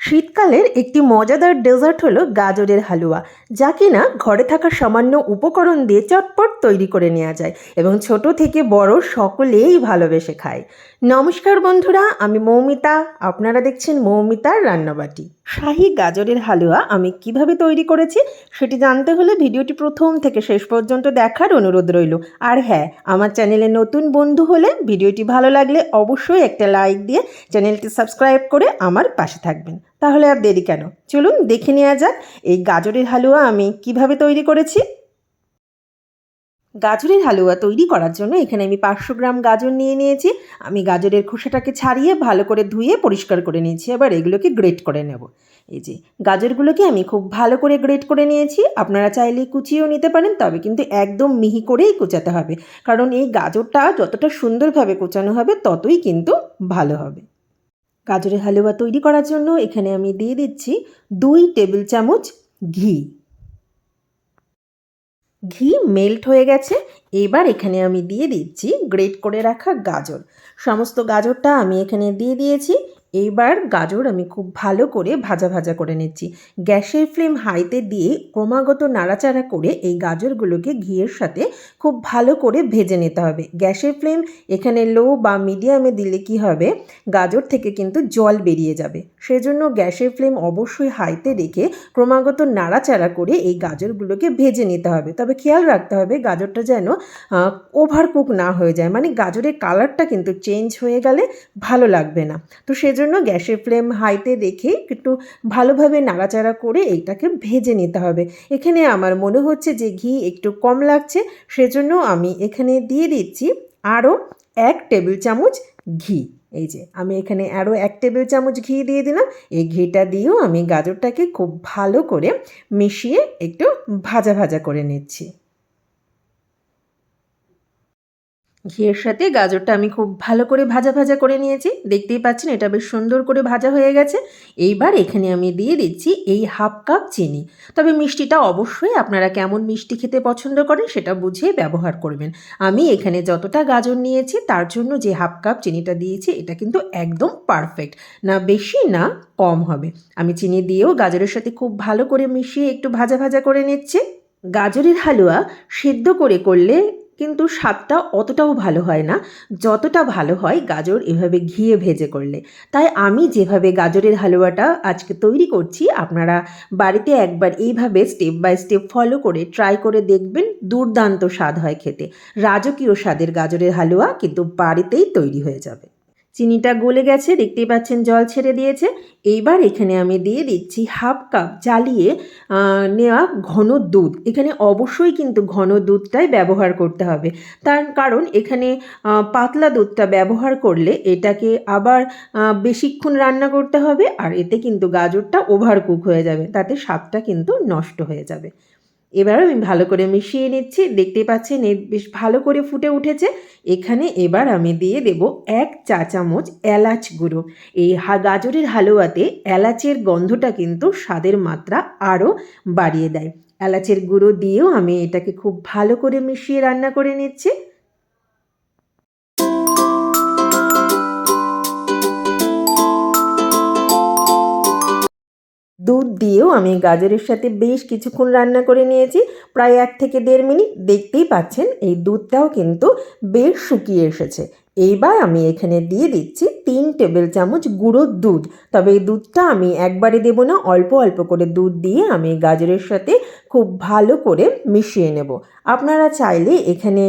শীতকালের একটি মজাদার ডেজার্ট হলো গাজরের হালুয়া, যা কিনা ঘরে থাকা সামান্য উপকরণ দিয়ে চটপট তৈরি করে নেওয়া যায় এবং ছোট থেকে বড় সকলেই ভালোবেসে খায়। নমস্কার বন্ধুরা, আমি মৌমিতা, আপনারা দেখছেন মৌমিতার রান্নাবাটি। শাহি গাজরের হালুয়া আমি কীভাবে তৈরি করেছি সেটি জানতে হলে ভিডিওটি প্রথম থেকে শেষ পর্যন্ত দেখার অনুরোধ রইল। আর হ্যাঁ আমার চ্যানেলে নতুন বন্ধু হলে ভিডিওটি ভালো লাগলে অবশ্যই একটা লাইক দিয়ে চ্যানেলটি সাবস্ক্রাইব করে আমার পাশে থাকবেন। তাহলে আর দেরি কেন? চলুন দেখে নেওয়া যাক এই গাজরের হালুয়া আমি কীভাবে তৈরি করেছি। গাজরের হালুয়া তৈরি করার জন্য এখানে আমি পাঁচশো গ্রাম গাজর নিয়ে নিয়েছি। আমি গাজরের খোসাটাকে ছাড়িয়ে ভালো করে ধুয়ে পরিষ্কার করে নিয়েছি। এবার এগুলোকে গ্রেট করে নেব। এই যে গাজরগুলোকে আমি খুব ভালো করে গ্রেট করে নিয়েছি। আপনারা চাইলে কুচিয়েও নিতে পারেন, তবে কিন্তু একদম মিহি করেই কুচাতে হবে। কারণ এই গাজরটা যতটা সুন্দরভাবে কুচানো হবে, ততই কিন্তু ভালো হবে। গাজরের হালুয়া তৈরি করার জন্য এখানে আমি দিয়ে দিচ্ছি দুই টেবিল চামচ ঘি। ঘি মেল্ট হয়ে গেছে। এবার এখানে আমি দিয়ে দিচ্ছি গ্রেট করে রাখা গাজর। সমস্ত গাজরটা আমি এখানে দিয়ে দিয়েছি। এইবার গাজর আমি খুব ভালো করে ভাজা ভাজা করে নিচ্ছি। গ্যাসের ফ্লেম হাইতে দিয়ে ক্রমাগত নাড়াচাড়া করে এই গাজরগুলোকে ঘিয়ের সাথে খুব ভালো করে ভেজে নিতে হবে। গ্যাসের ফ্লেম এখানে লো বা মিডিয়ামে দিলে কি হবে? গাজর থেকে কিন্তু জল বেরিয়ে যাবে। সেজন্য গ্যাসের ফ্লেম অবশ্যই হাইতে রেখে ক্রমাগত নাড়াচাড়া করে এই গাজরগুলোকে ভেজে নিতে হবে। তবে খেয়াল রাখতে হবে গাজরটা যেন ওভার কুক না হয়ে যায়। মানে গাজরের কালারটা কিন্তু চেঞ্জ হয়ে গেলে ভালো লাগবে না। তো সেজন্য গ্যাসের ফ্লেম হাইতে রেখে একটু ভালোভাবে নাড়াচাড়া করে এইটাকে ভেজে নিতে হবে। এখানে আমার মনে হচ্ছে যে ঘি একটু কম লাগছে, সেজন্য আমি এখানে দিয়ে দিচ্ছি আরও এক টেবিল চামচ ঘি। এই যে, আমি এখানে আরও এক টেবিল চামচ ঘি দিয়ে দিলাম। এই ঘিটা দিয়েও আমি গাজরটাকে খুব ভালো করে মিশিয়ে একটু ভাজা ভাজা করে নিচ্ছি। ঘিয়ের সাথে গাজরটা আমি খুব ভালো করে ভাজা ভাজা করে নিয়েছি। দেখতেই পাচ্ছেন, এটা বেশ সুন্দর করে ভাজা হয়ে গেছে। এইবার এখানে আমি দিয়ে দিচ্ছি এই হাফ কাপ চিনি। তবে মিষ্টিটা অবশ্যই আপনারা কেমন মিষ্টি খেতে পছন্দ করেন সেটা বুঝে ব্যবহার করবেন। আমি এখানে যতটা গাজর নিয়েছি, তার জন্য যে হাফ কাপ চিনিটা দিয়েছি, এটা কিন্তু একদম পারফেক্ট। না বেশি, না কম হবে। আমি চিনি দিয়েও গাজরের সাথে খুব ভালো করে মিশিয়ে একটু ভাজা ভাজা করে নিচ্ছে। গাজরের হালুয়া সেদ্ধ করে করলে কিন্তু স্বাদটা অতটাও ভালো হয় না। যতটা ভালো হয় গাজর এভাবে ঘিয়ে ভেজে করলে। তাই আমি যেভাবে গাজরের হালুয়াটা আজকে তৈরি করছি, আপনারা বাড়িতে একবার এইভাবে স্টেপ বাই স্টেপ ফলো করে ট্রাই করে দেখবেন, দুর্দান্ত স্বাদ হয় খেতে। রাজকীয় স্বাদের গাজরের হালুয়া কিন্তু বাড়িতেই তৈরি হয়ে যাবে। চিনিটা গলে গেছে, দেখতেই পাচ্ছেন জল ছেড়ে দিয়েছে। এইবার এখানে আমি দিয়ে দিচ্ছি হাফ কাপ জ্বালিয়ে নেওয়া ঘন দুধ। এখানে অবশ্যই কিন্তু ঘন দুধটাই ব্যবহার করতে হবে। তার কারণ এখানে পাতলা দুধটা ব্যবহার করলে এটাকে আবার বেশিক্ষণ রান্না করতে হবে আর এতে কিন্তু গাজরটা ওভার কুক হয়ে যাবে। তাতে স্বাদটা কিন্তু নষ্ট হয়ে যাবে। এবার আমি ভালো করে মিশিয়ে নিচ্ছি। দেখতে পাচ্ছেন এর বেশ ভালো করে ফুটে উঠেছে। এখানে এবার আমি দিয়ে দেব এক চা চামচ এলাচ গুঁড়ো। এই হা, গাজরের হালুয়াতে এলাচের গন্ধটা কিন্তু স্বাদের মাত্রা আরও বাড়িয়ে দেয়। এলাচের গুঁড়ো দিয়েও আমি এটাকে খুব ভালো করে মিশিয়ে রান্না করে নিচ্ছি। দিয়েও আমি গাজরের সাথে বেশ কিছুক্ষণ রান্না করে নিয়েছি। প্রায় এক থেকে দেড় মিনিট দেখতেই পাচ্ছেন এই দুধটাও কিন্তু বেশ শুকিয়ে এসেছে। এইবার আমি এখানে দিয়ে দিচ্ছি তিন টেবিল চামচ গুঁড়ো দুধ। তবে এই দুধটা আমি একবারে দেব না, অল্প অল্প করে দুধ দিয়ে আমি গাজরের সাথে খুব ভালো করে মিশিয়ে নেব। আপনারা চাইলে এখানে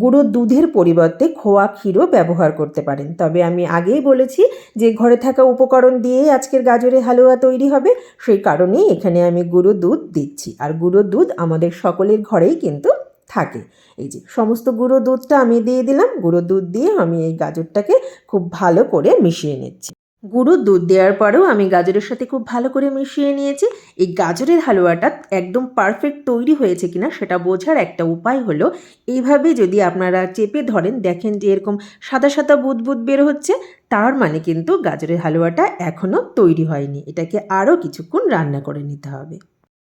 গুঁড়ো দুধের পরিবর্তে খোয়া ক্ষীরও ব্যবহার করতে পারেন। তবে আমি আগেই বলেছি যে ঘরে থাকা উপকরণ দিয়েই আজকের গাজরের হালুয়া তৈরি হবে, সেই কারণেই এখানে আমি গুঁড়ো দুধ দিচ্ছি। আর গুঁড়ো দুধ আমাদের সকলের ঘরেই কিন্তু থাকে। এই যে সমস্ত গুঁড়ো দুধটা আমি দিয়ে দিলাম। গুঁড়ো দুধ দিয়ে আমি এই গাজরটাকে খুব ভালো করে মিশিয়ে নিচ্ছি। গুঁড়ো দুধ দেওয়ার পরেও আমি গাজরের সাথে খুব ভালো করে মিশিয়ে নিয়েছি। এই গাজরের হালুয়াটা একদম পারফেক্ট তৈরি হয়েছে কিনা সেটা বোঝার একটা উপায় হলো, এইভাবে যদি আপনারা চেপে ধরেন, দেখেন যে এরকম সাদা সাদা বুদ বুদ বের হচ্ছে, তার মানে কিন্তু গাজরের হালুয়াটা এখনও তৈরি হয়নি। এটাকে আরও কিছুক্ষণ রান্না করে নিতে হবে।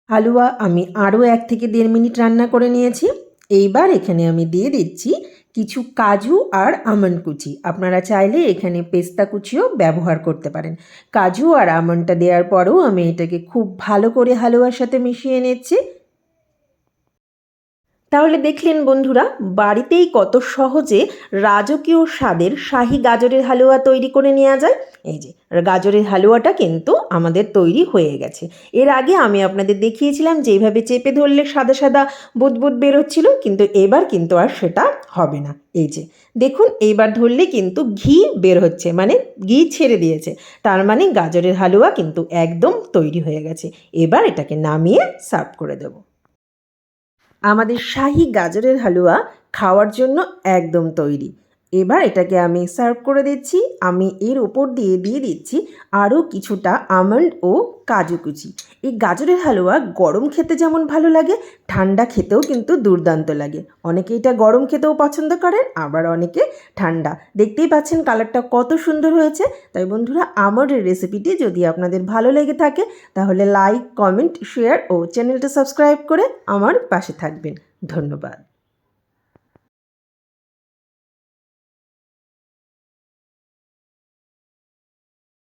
হালুয়া আমি আরও এক থেকে দেড় মিনিট রান্না করে নিয়েছি। এইবার এখানে আমি দিয়ে দিচ্ছি কিছু কাজু আর আমন্ড কুচি। আপনারা চাইলে এখানে পেস্তা কুচিও ব্যবহার করতে পারেন। কাজু আর আমন্ডটা দেওয়ার পরেও আমি এটাকে খুব ভালো করে হালুয়ার সাথে মিশিয়ে নিচ্ছি। তাহলে দেখলেন বন্ধুরা, বাড়িতেই কত সহজে রাজকীয় স্বাদের শাহি গাজরের হালুয়া তৈরি করে নেওয়া যায়। এই যে, গাজরের হালুয়াটা কিন্তু আমাদের তৈরি হয়ে গেছে। এর আগে আমি আপনাদের দেখিয়েছিলাম যে এইভাবে চেপে ধরলে সাদা সাদা বুদবুদ বেরোচ্ছিল, কিন্তু এবার কিন্তু আর সেটা হবে না। এই যে, দেখুন, এইবার ধরলে কিন্তু ঘি বের হচ্ছে মানে ঘি ছেড়ে দিয়েছে। তার মানে গাজরের হালুয়া কিন্তু একদম তৈরি হয়ে গেছে। এবার এটাকে নামিয়ে সার্ভ করে দেবো। আমাদের শাহি গাজরের হালুয়া খাওয়ার জন্য একদম তৈরি। এবার এটাকে আমি সার্ভ করে দিচ্ছি, আমি এর ওপর দিয়ে দিয়ে দিচ্ছি আরও কিছুটা আমন্ড ও কাজু কুচি। এই গাজরের হালুয়া গরম খেতে যেমন ভালো লাগে, ঠান্ডা খেতেও কিন্তু দুর্দান্ত লাগে। অনেকে এটা গরম খেতেও পছন্দ করেন, আবার অনেকে ঠান্ডা। দেখতেই পাচ্ছেন কালারটা কত সুন্দর হয়েছে। তাই বন্ধুরা আমার এই রেসিপিটি যদি আপনাদের ভালো লেগে থাকে, তাহলে লাইক কমেন্ট শেয়ার ও চ্যানেলটা সাবস্ক্রাইব করে আমার পাশে থাকবেন। ধন্যবাদ।